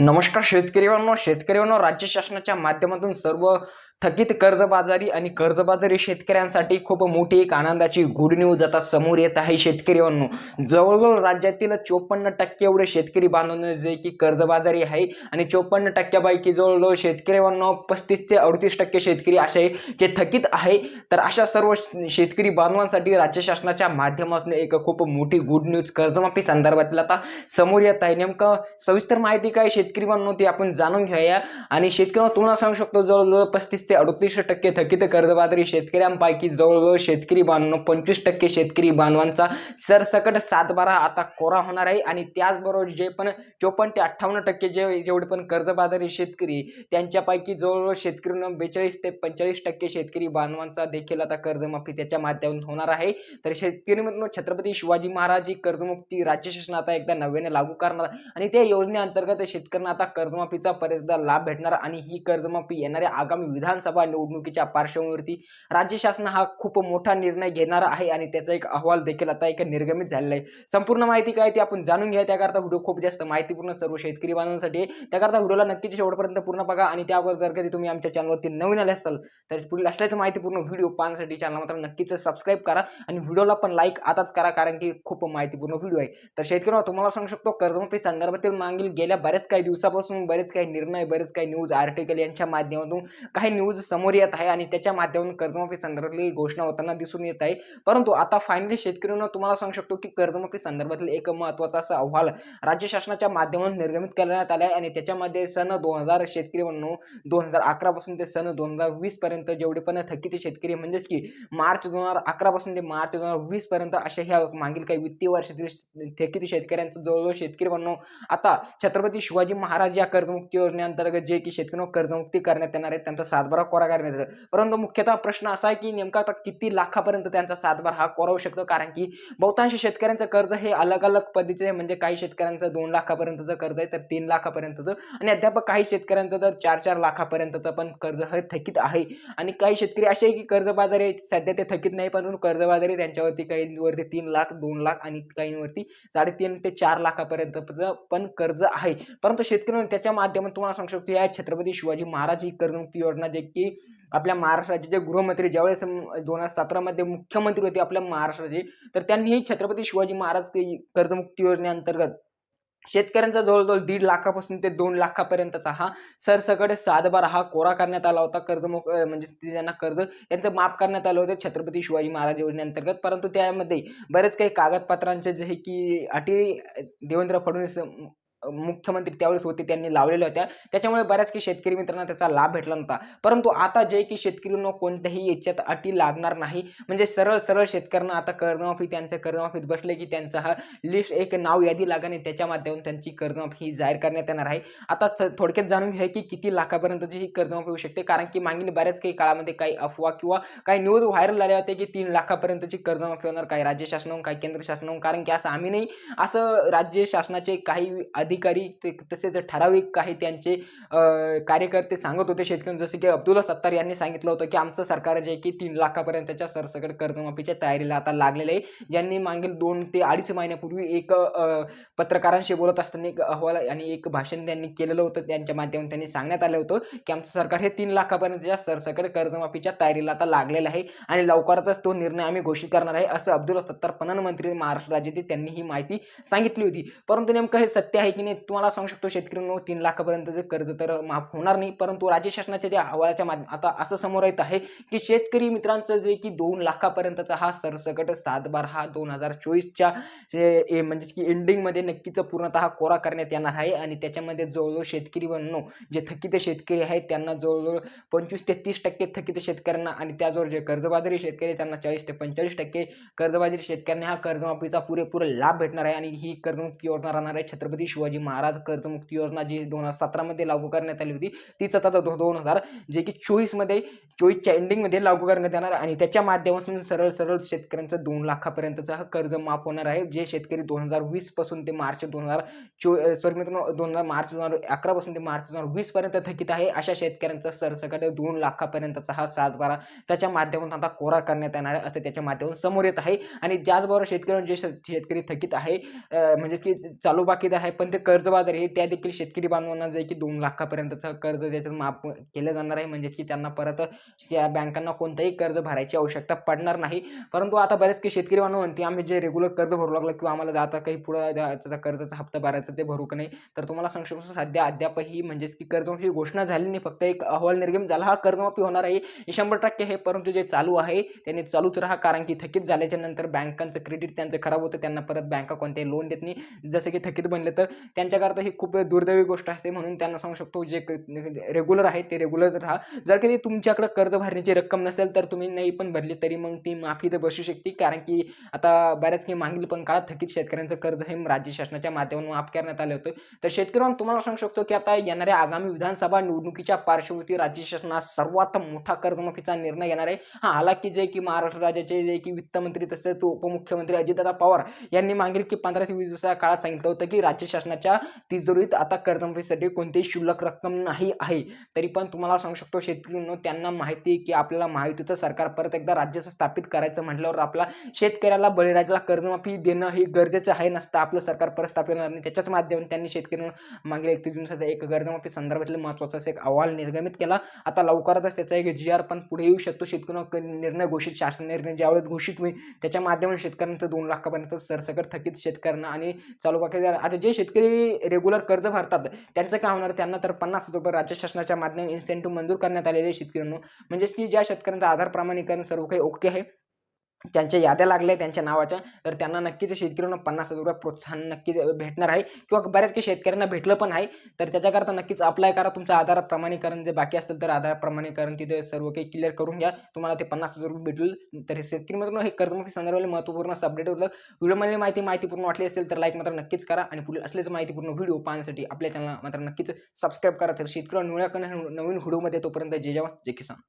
नमस्कार शेतकरी बांधव शेतकरी राज्य शासनाच्या माध्यमातून सर्व थकीत कर्जबाजारी आणि कर्जबाजारी शेतकऱ्यांसाठी खूप मोठी एक आनंदाची गुड न्यूज आता समोर येत आहे शेतकरी बांधव जवळजवळ राज्यातील चोपन्न टक्के एवढे शेतकरी बांधवांना जे की कर्जबाजारी आहे आणि चोपन्न टक्क्यापैकी जवळजवळ शेतकरी बांधव पस्तीस ते अडतीस टक्के शेतकरी असे जे थकीत आहे. तर अशा सर्व शेतकरी बांधवांसाठी राज्य शासनाच्या माध्यमातून एक खूप मोठी गुड न्यूज कर्जमाफी संदर्भातील आता समोर येत आहे. नेमकं सविस्तर माहिती काय शेतकरी बांधव ती आपण जाणून घेऊया. आणि शेतकऱ्यांना तुम्हाला सांगू शकतो जवळजवळ पस्तीस ते अडतीस टक्के थकीत कर्जबाजारी शेतकऱ्यांपैकी जवळजवळ शेतकरी बांधव पंचवीस टक्के शेतकरी बांधवांचा सरसकट सातबारा आता कोरा होणार आहे. आणि त्याचबरोबर जे पण चोपन्न ते अठ्ठावन्न टक्के जे जेवढे पण कर्जबाजारी शेतकरी त्यांच्यापैकी जवळजवळ शेतकऱ्यांना बेचाळीस ते पंचेचाळीस टक्के शेतकरी बांधवांचा देखील आता कर्जमाफी त्याच्या माध्यमातून होणार आहे. तर शेतकरी म्हणून छत्रपती शिवाजी महाराज ही कर्जमुक्ती राज्य शासन आता एकदा नव्याने लागू करणार आणि त्या योजनेअंतर्गत शेतकऱ्यांना आता कर्जमाफीचा पर्यंत लाभ भेटणार आणि ही कर्जमाफी येणाऱ्या आगामी विधान विधानसभा निवडणुकीच्या पार्श्वभूमीवरती राज्य शासन हा खूप मोठा निर्णय घेणारा आहे आणि त्याचा एक अहवाल देखील आता एक निर्गमित झालेला आहे. संपूर्ण माहिती काय ती आपण जाणून घ्या. त्याकरता व्हिडिओ खूप जास्त माहितीपूर्ण सर्व शेतकरी बांधवांसाठी. त्याकरता व्हिडिओला नक्कीच शेवटपर्यंत पूर्ण बघा आणि त्यावर जर कधी तुम्ही आमच्या चॅनलवरती नवीन आले असाल तर पुढील असल्याचं माहितीपूर्ण व्हिडिओ पाहण्यासाठी चॅनल मात्र नक्कीच सबस्क्राईब करा आणि व्हिडिओला पण लाईक आताच करा कारण की खूप माहितीपूर्ण व्हिडिओ आहे. तर शेतकरी तुम्हाला सांगू शकतो कर्जमाफी संदर्भातील मागील गेल्या बऱ्याच काही दिवसापासून बरेच काही निर्णय बरेच काही न्यूज आर्टिकल यांच्या माध्यमातून काही न्यूज समोर येत आहे आणि त्याच्या माध्यमातून कर्जमाफी संदर्भातली घोषणा होताना दिसून येत आहे. परंतु आता फायनली शेतकऱ्यांना तुम्हाला सांगू शकतो की कर्जमाफी संदर्भातील एक महत्त्वाचा असा अहवाल राज्य शासनाच्या माध्यमातून निर्गमित करण्यात आला आहे आणि त्याच्यामध्ये सन दोन हजार शेतकरी म्हणून दोन हजार अकरापासून ते सन दोन हजार वीसपर्यंत जेवढे पण थकीत शेतकरी म्हणजेच की मार्च दोन हजार अकरापासून ते मार्च दोन हजार वीसपर्यंत अशा ह्या मागील काही वित्तीय वर्षातील थकीत शेतकऱ्यांचं जवळजवळ शेतकरी म्हणून आता छत्रपती शिवाजी महाराज या कर्जमुक्ती योजनेअंतर्गत जे की शेतकऱ्यांना कर्जमुक्ती करण्यात येणार आहे त्यांचा सातबारा कोरा करण्यात येतो. परंतु मुख्यतः प्रश्न असा आहे की नेमका आता किती लाखापर्यंत त्यांचा सातभार हा कोरावू शकतो? कारण की बहुतांश शेतकऱ्यांचं कर्ज हे अलग अलग पद्धतीचे म्हणजे काही शेतकऱ्यांचं दोन लाखापर्यंतचं कर्ज आहे तर तीन लाखापर्यंतचं. आणि अद्याप काही शेतकऱ्यांचं तर चार चार लाखापर्यंतचं पण कर्ज हे थकीत आहे. आणि काही शेतकरी असे आहे की कर्जबाजारी आहेत. सध्या ते थकीत नाही परंतु कर्जबाजारी त्यांच्यावरती काहींवरती तीन लाख दोन लाख आणि काहींवरती साडेतीन ते चार लाखापर्यंत पण कर्ज आहे. परंतु शेतकरी त्याच्या माध्यमातून तुम्हाला सांगू शकतो या छत्रपती शिवाजी महाराज ही कर्जमुक्ती योजना जे की आपल्या महाराष्ट्र राज्याचे गृहमंत्री ज्यावेळेस दोन हजार सतरामध्ये मुख्यमंत्री होते आपल्या महाराष्ट्राचे तर त्यांनी छत्रपती शिवाजी महाराज कर्जमुक्ती योजनेअंतर्गत शेतकऱ्यांचा जवळजवळ दीड लाखापासून ते दोन लाखापर्यंतचा हा सरसकट सातबारा हा कोरा करण्यात आला होता. कर्जमुक म्हणजे त्यांना कर्ज यांचं माफ करण्यात आलं होतं छत्रपती शिवाजी महाराज योजनेअंतर्गत. परंतु त्यामध्ये बरेच काही कागदपत्रांचे जे की अटी देवेंद्र फडणवीस मुख्यमंत्री त्यावेळेस होते त्यांनी लावलेल्या होत्या. त्याच्यामुळे बऱ्याच काही शेतकरी मित्रांना त्याचा लाभ भेटला नव्हता. परंतु आता जे की शेतकऱ्यांना कोणत्याही याच्यात अटी लागणार नाही. म्हणजे सरळ सरळ शेतकऱ्यांना आता कर्जमाफी त्यांच्या कर्जमाफीत बसले की त्यांचा हा लिस्ट एक नाव यादी लागाने त्याच्या माध्यमातून त्यांची कर्जमाफी ही जाहीर करण्यात येणार आहे. आता थोडक्यात जाणून घ्या की किती लाखापर्यंतची ही कर्जमाफी होऊ शकते. कारण की मागील बऱ्याच काही काळामध्ये काही अफवा किंवा काही न्यूज व्हायरल झाल्या होत्या की तीन लाखापर्यंतची कर्जमाफी होणार. काही राज्य शासनाहून काही केंद्र शासनाहून. कारण की असं आम्ही नाही. असं राज्य शासनाचे काही अधिकारी ते तसेच ठराविक काही त्यांचे कार्यकर्ते सांगत होते शेतकरी जसे की अब्दुल्ला सत्तार यांनी सांगितलं होतं की आमचं सरकार जे की तीन लाखापर्यंतच्या सरसकट कर्जमाफीच्या तयारीला आता लागलेलं आहे. ज्यांनी मागील दोन ते अडीच महिन्यापूर्वी एक पत्रकारांशी बोलत असताना एक अहवाल आणि एक भाषण त्यांनी केलेलं होतं. त्यांच्या माध्यमातून त्यांनी सांगण्यात आलं होतं की आमचं सरकार हे तीन लाखापर्यंतच्या सरसकट कर्जमाफीच्या तयारीला आता लागलेलं आहे आणि लवकरच तो निर्णय आम्ही घोषित करणार आहे असं अब्दुल सत्तार पणन मंत्री महाराष्ट्र राज्यातील त्यांनी ही माहिती सांगितली होती. परंतु नेमकं हे सत्य आहे की नाही तुम्हाला सांगू शकतो शेतकऱ्यांनो तीन लाखापर्यंतचे कर्ज तर माफ होणार नाही. परंतु राज्य शासनाच्या त्या अहवालाच्या माध्यम आता असं समोर येत आहे की शेतकरी मित्रांचं जे की दोन लाखापर्यंतचा हा सरसकट सातबार हा दोन हजार चोवीसच्या म्हणजे की एंडिंगमध्ये नक्कीच पूर्णतः कोरा करण्यात येणार आहे. आणि त्याच्यामध्ये जवळजवळ शेतकरी बनणो जे थकीत शेतकरी आहेत त्यांना जवळजवळ पंचवीस ते तीस टक्के थकीत शेतकऱ्यांना आणि त्याजवळ जे कर्जबाजारी शेतकरी त्यांना चाळीस ते पंचेचाळीस टक्के कर्जबाजारी शेतकऱ्यांना हा कर्जमाफीचा पुरेपूर लाभ भेटणार आहे. आणि ही कर्जमुक्ती योजना राहणार आहे छत्रपती शिवाजी महाराज कर्जमुक्ती योजना जी दोन हजार सतरामध्ये लागू करण्यात आली होती तीच आता दोन हजार जे की चोवीसमध्ये चोवीसच्या एंडिंगमध्ये लागू करण्यात येणार आणि त्याच्या माध्यमातून सरळ सरळ शेतकऱ्यांचं दोन लाखापर्यंतचा हा कर्ज माफ होणार आहे. जे शेतकरी दोन हजार वीसपासून ते मार्च दोन हजार चो सॉरी मित्रांनो दोन हजार मार्च दोन हजार अकरापासून ते मार्च दोन हजार वीसपर्यंत थकीत आहे. अशा शेतकऱ्यांचा सरसकट दोन लाखापर्यंतचा हा सातबारा त्याच्या माध्यमातून आता कोरा करण्यात येणार आहे असं त्याच्या माध्यमातून समोर येत आहे. आणि ज्याचबरोबर शेतकऱ्यांचे शेतकरी थकीत आहे म्हणजे की चालू बाकीत आहे पण ते कर्जबाजारी आहे त्या देखील शेतकरी बांधवांना जे की दोन लाखापर्यंतचं कर्ज त्याच्यात माफ केलं जाणार आहे. म्हणजेच की त्यांना परत या बँकांना कोणतंही कर्ज भरायची आवश्यकता पडणार नाही. परंतु आता बरेच काही शेतकरी बांधव म्हणते आम्ही जे रेग्युलर कर्ज भरू लागलं किंवा आम्हाला आता काही पुढं त्याचा कर्जाचा हप्ता भरायचा ते भरू का नाही? तर तुम्हाला सांगू शकतो सध्या अद्यापही म्हणजेच की कर्जमाफी घोषणा झाली नाही. फक्त एक अहवाल निर्गम झाला हा कर्जमाफी होणार आहे. हे शंभर टक्के आहे परंतु जे चालू आहे त्यांनी चालूच राहा. कारण की थकीत झाल्याच्यानंतर बँकांचं क्रेडिट त्यांचं खराब होतं त्यांना परत बँका कोणत्याही लोन देत नाही. जसं की थकीत बनले तर त्यांच्याकरता ही खूप दुर्दैवी गोष्ट असते म्हणून त्यांना सांगू शकतो जे रेग्युलर आहे ते रेग्युलर राहा. जर कधी तुमच्याकडे कर्ज भरण्याची रक्कम नसेल तर तुम्ही नाही पण भरली तरी मग ती माफी तर बसू शकते. कारण की आता बऱ्याच काही मागील पण काळात थकीत शेतकऱ्यांचं कर्ज हे राज्य शासनाच्या माध्यमातून माफ करण्यात आलं होतं. तर शेतकऱ्यांना तुम्हाला सांगू शकतो की आता येणाऱ्या आगामी विधानसभा निवडणुकीच्या पार्श्वभूमी राज्य शासनात सर्वात मोठा कर्जमाफीचा निर्णय येणार आहे. हा हालाकी जे की महाराष्ट्र राज्याचे जे की वित्तमंत्री तसेच उपमुख्यमंत्री अजितदादा पवार यांनी मागील की पंधरा ते वीस दिवसा काळात सांगितलं होतं की राज्य शासनाच्या तिजोरीत आता कर्जमाफीसाठी कोणतीही शुल्लक रक्कम नाही आहे. तरी पण तुम्हाला सांगू शकतो शेतकऱ्यांनो त्यांना माहिती की आपल्याला माहितीचं सरकार परत एकदा राज्याचं स्थापित करायचं म्हटल्यावर आपला शेतकऱ्याला बळीराजाला कर्जमाफी देणं हे गरजेचं आहे नसतं. आपलं सरकार परत स्थापित होणार नाही. त्याच्याच माध्यमातून त्यांनी शेतकऱ्यांना मागील एकतीस दिवसाचा एक कर्जमाफी संदर्भातले महत्त्वाचा एक अहवाल निर्गमित केला. आता लवकरच त्याचा एक जी आर पण पुढे येऊ शकतो. शेतकऱ्यांना निर्णय घोषित शासन निर्णय ज्यावेळेस घोषित होईल त्याच्या माध्यमातून शेतकऱ्यांचं दोन लाखापर्यंत सरसकट थकीत शेतकऱ्यांना आणि चालू बाकी आता जे शेतकरी रेग्युलर कर्ज भरतात. त्यांचं काय होणार? त्यांना तर पन्नास हजार रुपये राज्य शासनाच्या माध्यमातून इन्सेंटिव्ह मंजूर करण्यात आलेले शेतकऱ्यांना. म्हणजेच की ज्या शेतकऱ्यांचा आधार प्रमाणीकरण सर्व काही ओके आहे. त्यांच्या याद्या लागल्या त्यांच्या नावाच्या तर त्यांना नक्कीच शेतकऱ्यांना पन्नास हजार रुपये प्रोत्साहन नक्कीच भेटणार आहे. किंवा बऱ्याच काही शेतकऱ्यांना भेटलं पण आहे. तर त्याच्याकरता नक्कीच अप्लाय करा तुमचं आधार प्रमाणीकरण. जे बाकी असेल तर आधार प्रमाणीकरण तिथे सर्व काही क्लिअर करून घ्या. तुम्हाला ते पन्नास हजार रुपये भेटतील. तर हे शेतकरीमधून हे कर्जमाफी संदर्भात महत्त्वपूर्ण अपडेट होतं. व्हिडिओमध्ये माहिती माहितीपूर्ण वाटली असेल तर लाईक मात्र नक्कीच करा. आणि पुढील असलेच माहितीपूर्ण व्हिडिओ पाहण्यासाठी आपल्या चॅनल मात्र नक्कीच सबस्क्राईब करा. तर शेतकऱ्यांना नवीन व्हिडिओमध्ये तोपर्यंत जे जेव्हा जे किसान.